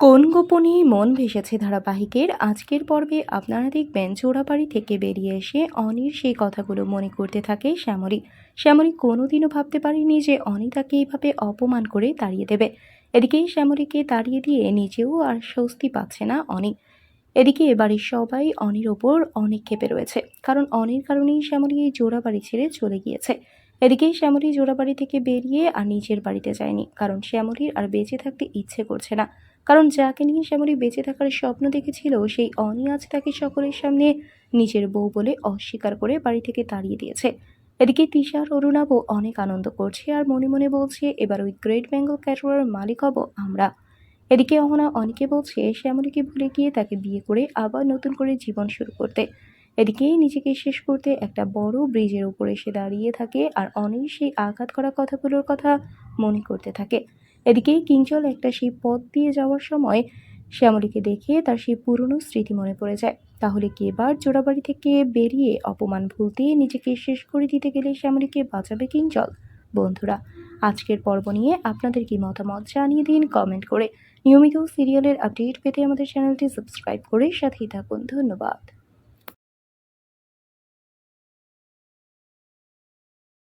কোন গোপনে মন ভেসেছে ধারাবাহিকের? আজকের পর্বে আপনারা দেখবেন চোরাবাড়ি থেকে বেরিয়ে এসে অনির সেই কথাগুলো মনে করতে থাকে শ্যামলী। শ্যামলী কোনোদিনও ভাবতে পারেনি যে অনি তাকে এইভাবে অপমান করে তাড়িয়ে দেবে। এদিকে শ্যামলীকে তাড়িয়ে দিয়ে নিজেও আর স্বস্তি পাচ্ছে না অনি। এদিকে বাড়ির সবাই অনির ওপর অনেক ক্ষেপে রয়েছে, কারণ অনির কারণেই শ্যামলী এই জোড়াবাড়ি ছেড়ে চলে গিয়েছে। এদিকে শ্যামলী জোড়াবাড়ি থেকে বেরিয়ে আর নিজের বাড়িতে যায়নি, কারণ শ্যামলীর আর বেঁচে থাকতে ইচ্ছে করছে না। কারণ যাকে নিয়ে শ্যামলী বেঁচে থাকার স্বপ্ন দেখেছিল, সেই অনি আজ তাকে সকলের সামনে নিজের বউ বলে অস্বীকার করে বাড়ি থেকে তাড়িয়ে দিয়েছে। এদিকে তিশার অরুণাবও অনেক আনন্দ করছে আর মনে মনে বলছে, এবার ওই গ্রেট বেঙ্গল ক্যাটোয়ার মালিক হব আমরা। এদিকে অহনা অনেকে বলছে, শ্যামলীকে ভুলে গিয়ে তাকে বিয়ে করে আবার নতুন করে জীবন শুরু করতে। এদিকে নিজেকে শেষ করতে একটা বড় ব্রিজের উপর এসে দাঁড়িয়ে থাকে আর অনির সেই আঘাত করা কথাগুলোর কথা মনে করতে থাকে। এদিকে কিঞ্চল একটা সেই পথ দিয়ে যাওয়ার সময় শ্যামলীকে দেখে তার সেই পুরনো স্মৃতি মনে পড়ে যায়। তাহলে কি এবার জোড়াবাড়ি থেকে বেরিয়ে অপমান ভুলতে নিজেকে শেষ করে দিতে গেলে শ্যামলীকে বাঁচাবে কিঞ্চল? বন্ধুরা, আজকের পর্ব নিয়ে আপনাদের কি মতামত জানিয়ে দিন কমেন্ট করে। নিয়মিত সিরিয়ালের আপডেট পেতে আমাদের চ্যানেলটি সাবস্ক্রাইব করে সাথেই থাকুন। ধন্যবাদ।